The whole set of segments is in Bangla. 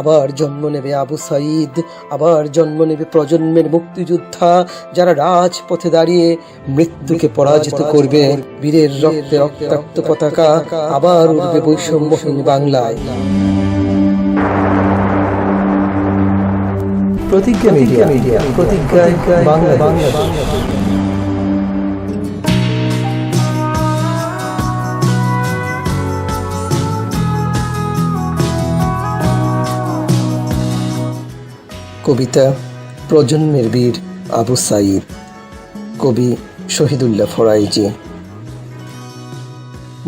আবার জন্ম নেবে আবু সাইদ আবার জন্ম নেবে প্রজন্মের মুক্তিযোদ্ধা যারা রাজপথে দাঁড়িয়ে মৃত্যুকে পরাজিত করবে। বীরের রক্তে রক্তাক্ত পতাকা আবার উঠবে বৈষম্যহীন বাংলায়। প্রতিজ্ঞা মিডিয়া মিডিয়া প্রতিজ্ঞায় বাংলাদেশ। কবিতা প্রজন্মের বীর আবু সাইদ, কবি শহীদুল্লাহ ফরাইজি।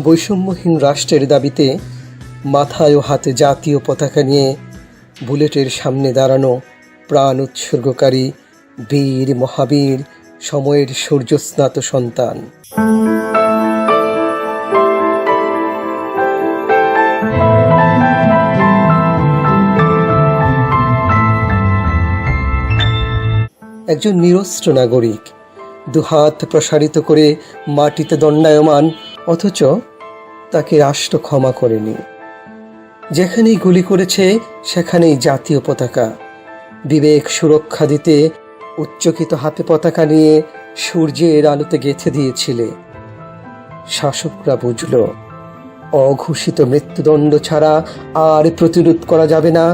বৈষম্যহীন রাষ্ট্রের দাবিতে মাথায় ও হাতে জাতীয় পতাকা নিয়ে বুলেটের সামনে দাঁড়ানো প্রাণ উৎসর্গকারী বীর মহাবীর, সময়ের সূর্যস্নাত সন্তান। একজন নিরস্ত্র নাগরিক। দুহাত প্রসারিত করে মাটিতে দণ্ডায়মান, অথচ তাকে রাষ্ট্র ক্ষমা করেনি। যেখানেই গুলি করেছে, সেখানেই জাতীয় পতাকা। বিবেক সুরক্ষা দিতে উচ্চকিত হাতে পতাকা নিয়ে সূর্যের আলোতে গেঁথে দিয়েছিলে। শাসকরা বুঝল, অঘোষিত মৃত্যুদণ্ড ছাড়া আর প্রতিরোধ করা যাবে না।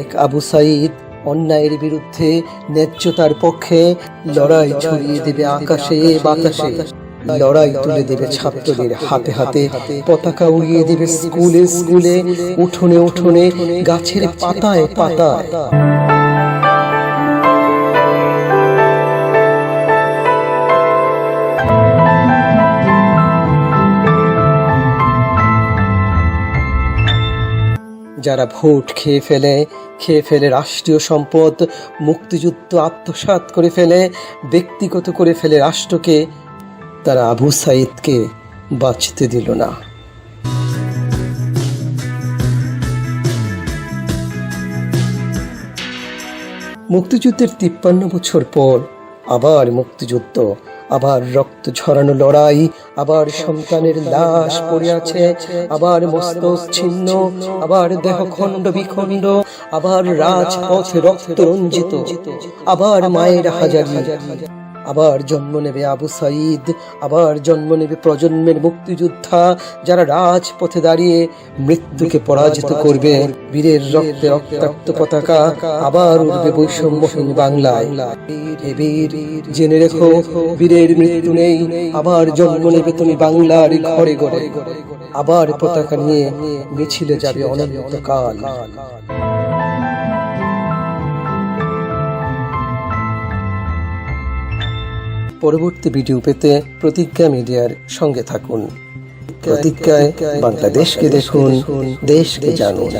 এক আবু সাইদ অন্যায়ের বিরুদ্ধে ন্যায্যতার পক্ষে লড়াই ছড়িয়ে দেবে আকাশে বাতাসে। লড়াই তুলে দেবে ছাত্রদের হাতে হাতে। পতাকা উড়িয়ে দেবে স্কুলে স্কুলে, উঠোনে উঠোনে, গাছের পাতায় পাতায়। যারা ভোট খেয়ে ফেলে খেয়ে ফেলে রাষ্ট্রীয় সম্পদ, মুক্তিযুদ্ধ আত্মসাৎ করে ফেলে, ব্যক্তিগত করে ফেলে রাষ্ট্রকে, তারা আবু সাইদকে বাঁচতে দিল না। মুক্তিযুদ্ধের তিপ্পান্ন বছর পর আবার মুক্তিযুদ্ধ, আবার রক্ত ঝরানো লড়াই, আবার সন্তানের লাশ পড়ে আছে, আবার মস্তক ছিন্ন, আবার দেহ খণ্ড বিখণ্ড, আবার রাজপথ রক্ত রঞ্জিত, আবার মায়ের হাজারি। আবার জন্ম নেবে আবু সাঈদ আবার জন্ম নেবে প্রজন্মের মুক্তিযোদ্ধা যারা রাজপথে দাঁড়িয়ে মৃত্যুকে পরাজিত করবে। বীরের রক্তে রক্তাক্ত পতাকা আবার উঠবে বৈষম্যহীন বাংলায়। জেনে রেখো বীরের মৃত্যু নেই। আবার জন্ম নেবে তুমি বাংলার ঘরে ঘরে। আবার পতাকা নিয়ে মিছিলে যাবে অনন্তকাল। পরবর্তী ভিডিও পেতে প্রতিজ্ঞা মিডিয়ার সঙ্গে থাকুন। প্রতিজ্ঞায় বাংলাদেশকে দেখুন দেশকে জানুন।